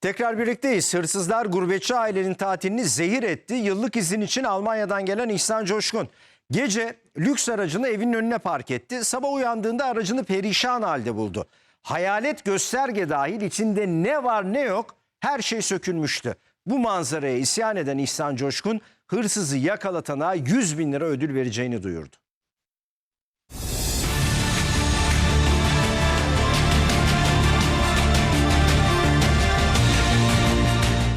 Tekrar birlikteyiz. Hırsızlar gurbetçi ailenin tatilini zehir etti. Yıllık izin için Almanya'dan gelen İhsan Coşkun. Gece lüks aracını evinin önüne park etti. Sabah uyandığında aracını perişan halde buldu. Hayalet gösterge dahil içinde ne var ne yok her şey sökülmüştü. Bu manzaraya isyan eden İhsan Coşkun hırsızı yakalatana 100 bin lira ödül vereceğini duyurdu.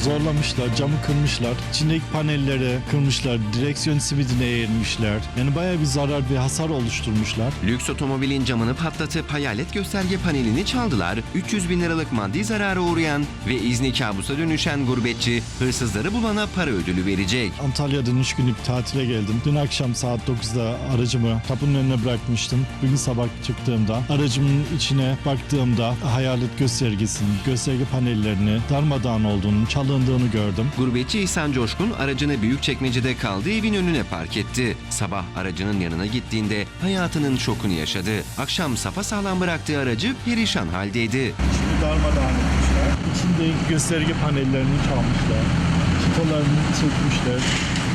Zorlamışlar, camı kırmışlar, içindeki panelleri kırmışlar, direksiyon simidine eğirmişler. Yani bayağı bir zarar ve hasar oluşturmuşlar. Lüks otomobilin camını patlatıp hayalet gösterge panelini çaldılar. 300 bin liralık maddi zarara uğrayan ve izni kabusa dönüşen gurbetçi hırsızları bulana para ödülü verecek. Antalya'dan 3 günlük tatile geldim. Dün akşam saat 9'da aracımı kapının önüne bırakmıştım. Bugün sabah çıktığımda aracımın içine baktığımda hayalet göstergesinin, gösterge panellerini darmadağın olduğunu, çalındığını gördüm. Gurbetçi İhsan Coşkun aracını Büyükçekmece'de kaldığı evin önüne park etti. Sabah aracının yanına gittiğinde hayatının şokunu yaşadı. Akşam sapasağlam bıraktığı aracı perişan haldeydi. Şimdi darmadağın etmişler. İçindeki gösterge panellerini çalmışlar. Çıtalarını sökmüşler.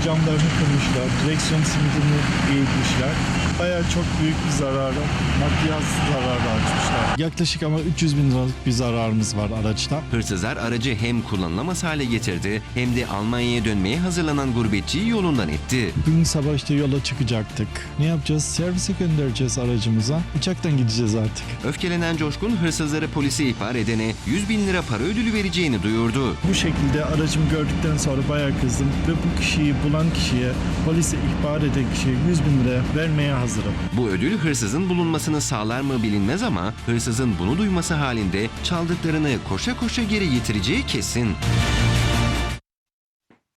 Camlarını kırmışlar. Direksiyon simidini eğitmişler. Bayağı çok büyük bir zararı, maddiyat zararı açmışlar. Yaklaşık ama 300 bin liralık bir zararımız var araçta. Hırsızlar aracı hem kullanılamaz hale getirdi hem de Almanya'ya dönmeye hazırlanan gurbetçiyi yolundan etti. Bugün sabah işte yola çıkacaktık. Ne yapacağız? Servise göndereceğiz aracımıza. Uçaktan gideceğiz artık. Öfkelenen Coşkun hırsızları polise ihbar edene 100 bin lira para ödülü vereceğini duyurdu. Bu şekilde aracımı gördükten sonra bayağı kızdım ve bu kişiyi bulan kişiye, polise ihbar eden kişiye 100 bin lira vermeye hazırım. Bu ödül hırsızın bulunmasını sağlar mı bilinmez ama hırsızın bunu duyması halinde çaldıklarını koşa koşa geri getireceği kesin.